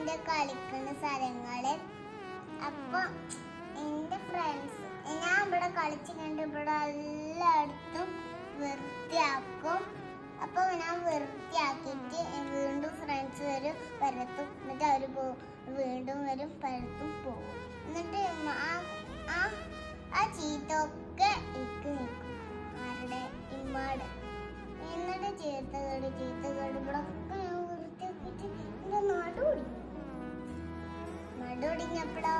എന്റെ കളിക്കുന്ന സ്ഥലങ്ങളിൽ അപ്പോൾ എന്റെ ഫ്രണ്ട്സ് ഞാൻ ഇവിടെ കളിച്ചു കണ്ട് ഇവിടെ എല്ലായിടത്തും വൃത്തിയാക്കും. അപ്പൊ ഞാൻ വൃത്തിയാക്കിയിട്ട് വീണ്ടും ഫ്രണ്ട്സ് വരും പരത്തും. എന്നിട്ട് അവർ പോകും വീണ്ടും വരും പരത്തും പോകും എന്നിട്ട് ആ- ആ ചീത്തൊക്കെ ഇക്ക് നിൽക്കും ആരുടെ? ഇമ്മാട്. എന്നിട്ട് ചീത്ത കേട് ചീത്ത കേട് ഇവിടെ നടു ഒടിഞ്ഞപ്പോഴോ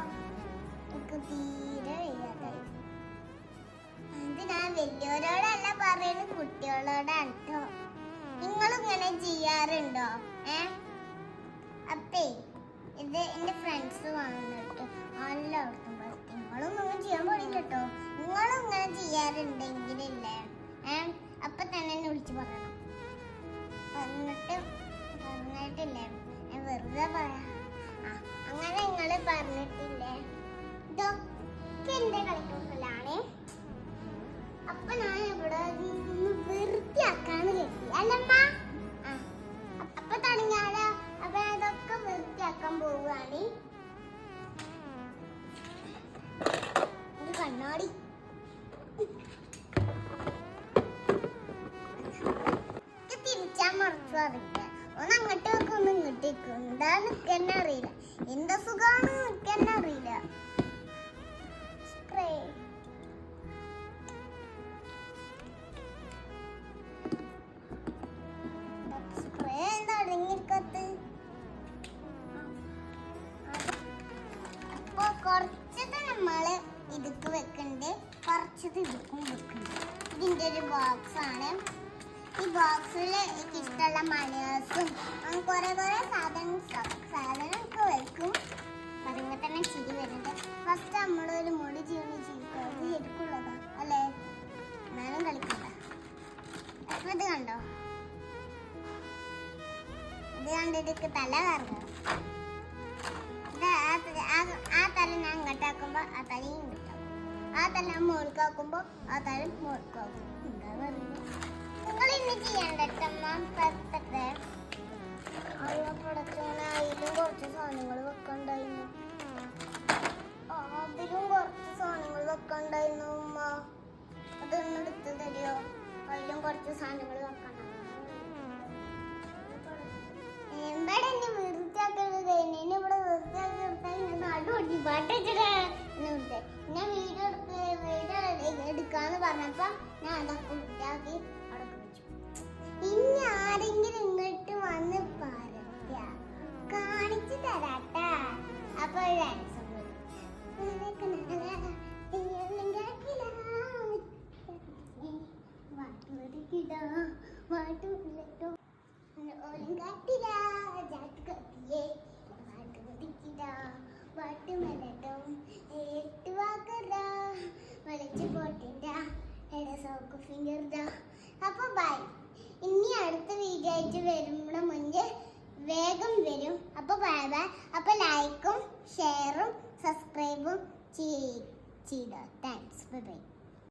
എനിക്ക് തീരെ വയ്യാതായി. ഞാൻ വലിയവരോടല്ല പറയുന്നത് കുട്ടികളോടാണ് കേട്ടോ നിങ്ങളിങ്ങനെ ചെയ്യാറുണ്ടോ? ഏ? അപ്പേ ഇത് എന്റെ ഫ്രണ്ട്സ് വന്നിട്ട് എല്ലായിടത്തും നിങ്ങളും ഇങ്ങനെ ചെയ്യാൻ പാടില്ല കേട്ടോ നിങ്ങളും ഇങ്ങനെ ചെയ്യാറുണ്ടെങ്കിലില്ലേ? പറഞ്ഞിട്ടില്ലേ? ഇതൊക്കെ ഞാൻ ഇവിടെ പോവുകയാണ്. കണ്ണാടി. മറച്ചു അറിയില്ല ഒന്ന് അങ്ങോട്ട് വെക്കും ഒന്ന് ഇങ്ങോട്ട് എന്താ നിൽക്കന്നെ അറിയില്ല? എന്താ സുഖമാണ് നിൽക്കന്നെ അറിയില്ല? സ്പ്രേ സ്പ്രേ കുറച്ചത് നമ്മൾ ഇതുക്ക് വെക്കണ്ട്? ഇതിന്റെ ഒരു ബോക്സ് ആണ്. ബോക്സിൽ എനിക്ക് ഇഷ്ടമുള്ള മണിയേഴ്സും അങ്ങനെ കുറെ കുറെ സാധനം സാധനമൊക്കെ വെക്കും. പറയുമ്പോ തന്നെ ചിരി വരുന്നുണ്ട്. ഫസ്റ്റ് നമ്മളൊരു മുടി ചീണി ചിരിക്കും. അത് ശരിക്കുള്ളതാ അല്ലേ? എന്നാലും കളിക്കണ്ട. അപ്പൊ ഇത് കണ്ടോ? ഇത് കണ്ടിട്ട് തല കറങ്ങും. ആ തല ഞാൻ ഇങ്ങോട്ടാക്കുമ്പോ ആ തലയും കിട്ടും ആ തല ഞാൻ ആ തല മുകളിലാക്കും എന്താ പറയുക അതിലും കുറച്ച് സാധനങ്ങൾ വെക്കണ്ടായിരുന്നു. അതിലും കുറച്ച് സാധനങ്ങൾ വെക്കണ്ടായിരുന്നു ഉമ്മ. അതൊന്നും എടുത്ത് തരുമോ കുറച്ച് സാധനങ്ങൾ വെക്കണം എന്താണ് എന്നെ വൃത്തിയാക്കുന്നത് എന്നെ ഇവിടെ വൃത്തിയാക്കി നിർത്താൻ ഞാൻ നടുവൊട്ടി പാട്ടിച്ചിട്ട് ഞാൻ വീഡിയോ എടുക്കാന്ന് പറഞ്ഞപ്പോ ഞാൻ അതൊക്കെ വൃത്തിയാക്കി പോട്ടിണ്ട എട സോക്ക് ഫിംഗർ അപ്പൊ ബൈ ഇനി അടുത്ത വീഡിയോ ആയിട്ട് വരുമ്പോൾ മുൻപേ വേഗം വരും. അപ്പൊ ബൈ ബൈ അപ്പൊ ലൈക്കും ഷെയറും സബ്സ്ക്രൈബും ചെയ്തോ. Thanks bye bye